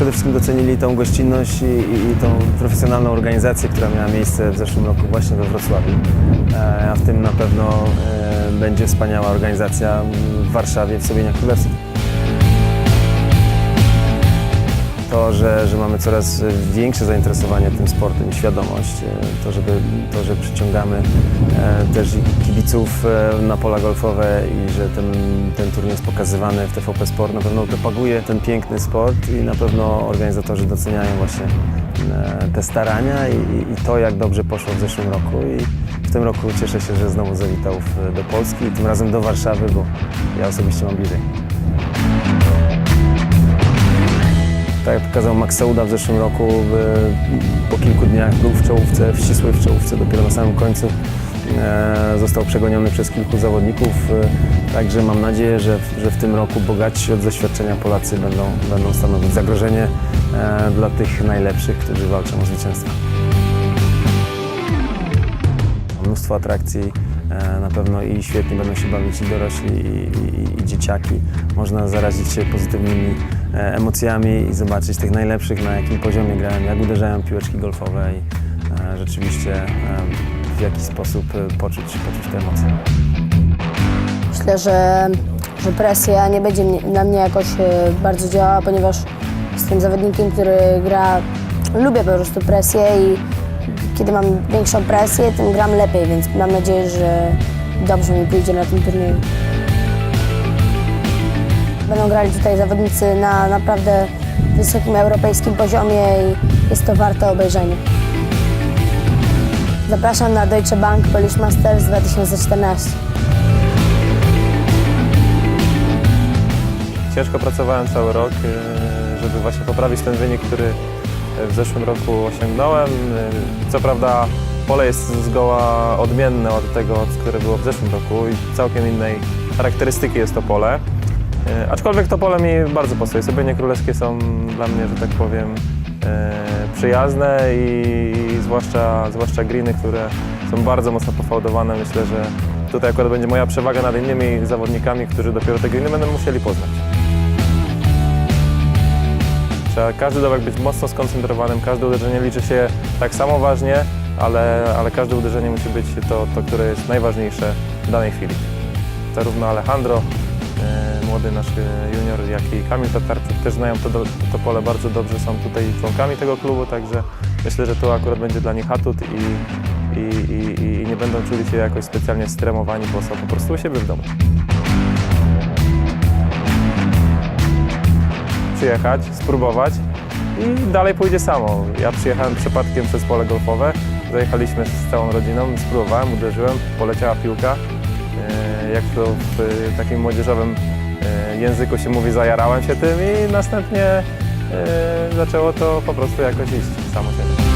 przede wszystkim docenili tą gościnność i, i, i tą profesjonalną organizację, która miała miejsce w zeszłym roku właśnie we Wrocławiu. E, A w tym na pewno e, będzie wspaniała organizacja w Warszawie, w Sobieniach Królewskich. Że, że mamy coraz większe zainteresowanie tym sportem i świadomość, e, to, żeby, to że przyciągamy e, też kibiców e, na pola golfowe i że ten, ten turniej jest pokazywany w TVP Sport, na pewno propaguje ten piękny sport i na pewno organizatorzy doceniają właśnie te starania i, i- to, jak dobrze poszło w zeszłym roku i w tym roku cieszę się, że znowu zawitał do Polski i tym razem do Warszawy, bo ja osobiście mam bliżej. Tak jak pokazał Max Sauda w zeszłym roku, po kilku dniach był w czołówce, w ścisłej w czołówce, dopiero na samym końcu e, został przegoniony przez kilku zawodników. E, także mam nadzieję, że, że w tym roku bogatsi od doświadczenia Polacy będą, będą stanowić zagrożenie e, dla tych najlepszych, którzy walczą o zwycięstwo. Mnóstwo atrakcji, na pewno i świetnie będą się bawić i dorośli, i, i, i dzieciaki. Można zarazić się pozytywnymi e, emocjami i zobaczyć tych najlepszych, na jakim poziomie grają, jak uderzają piłeczki golfowe i e, rzeczywiście e, w jaki sposób e, poczuć, poczuć te emocje. Myślę, że, że presja nie będzie na mnie jakoś e, bardzo działała, ponieważ jestem zawodnikiem, który gra, lubię po prostu presję i kiedy mam większą presję, tym gram lepiej, więc mam nadzieję, że dobrze mi pójdzie na tym turnieju. Będą grali tutaj zawodnicy na naprawdę wysokim europejskim poziomie i jest to warte obejrzenia. Zapraszam na Deutsche Bank Polish Masters 2014. Ciężko pracowałem cały rok, e, żeby właśnie poprawić ten wynik, który w zeszłym roku osiągnąłem. Co prawda pole jest zgoła odmienne od tego, które było w zeszłym roku i całkiem innej charakterystyki jest to pole. E, Aczkolwiek to pole mi bardzo pasuje. Sobienie królewskie są dla mnie, że tak powiem, e, przyjazne i, i zwłaszcza, zwłaszcza greeny, które są bardzo mocno pofałdowane. Myślę, że tutaj akurat będzie moja przewaga nad innymi zawodnikami, którzy dopiero te greeny będą musieli poznać. Trzeba każdy dołek być mocno skoncentrowanym, każde uderzenie liczy się tak samo ważnie, ale, ale każde uderzenie musi być to, to, które jest najważniejsze w danej chwili. Zarówno Alejandro, e, młody nasz e, junior, jak i Kamil Tatarczuk też znają to, to pole bardzo dobrze, są tutaj członkami tego klubu, także myślę, że to akurat będzie dla nich atut i, i, i, i nie będą czuli się jakoś specjalnie stremowani, bo są po prostu u siebie w domu. Przyjechać, spróbować i dalej pójdzie samo. Ja przyjechałem przypadkiem przez pole golfowe, zajechaliśmy z całą rodziną, spróbowałem, uderzyłem, poleciała piłka. E, Jak to w e, takim młodzieżowym e, języku się mówi, zajarałem się tym i następnie zaczęło to po prostu jakoś iść samo siebie.